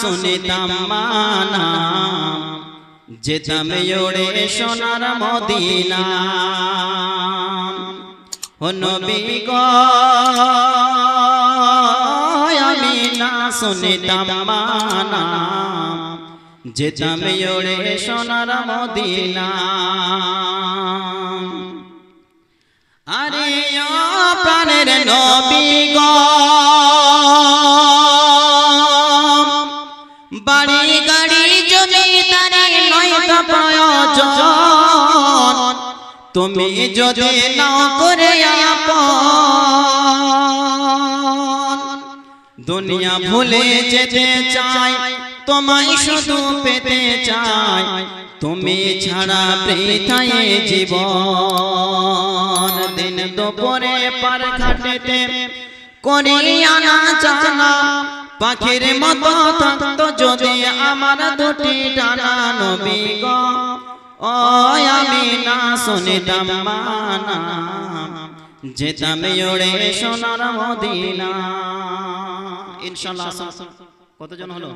শুনিতাম মানা যেতাম ওড়ে সোনার মদিনা। নবী আমি না শুনিতাম মানা যেতাম ওড়ে সোনার মদিনা। আরে প্রাণের নবী গো বাড়ি গাড়ি জমি তারে নয় প্রয়োজন। তুমি যদি নাও করে দুনিয়া ভুলে যেতে চাই, তোমায় শুধু পেতে চাই। তুমি ছাড়া বৃথায় জীবন। দিন দুপুরে পার ঘাটেতে করি আনা জানা পাখির মতো থাকতো যদি আমার দুটি ডানা নবী গ। ও আমি না শুনিতাম মানা যেতাম ওড়ে সোনার মদিনা। ইনশাআল্লাহ কতজন হলো?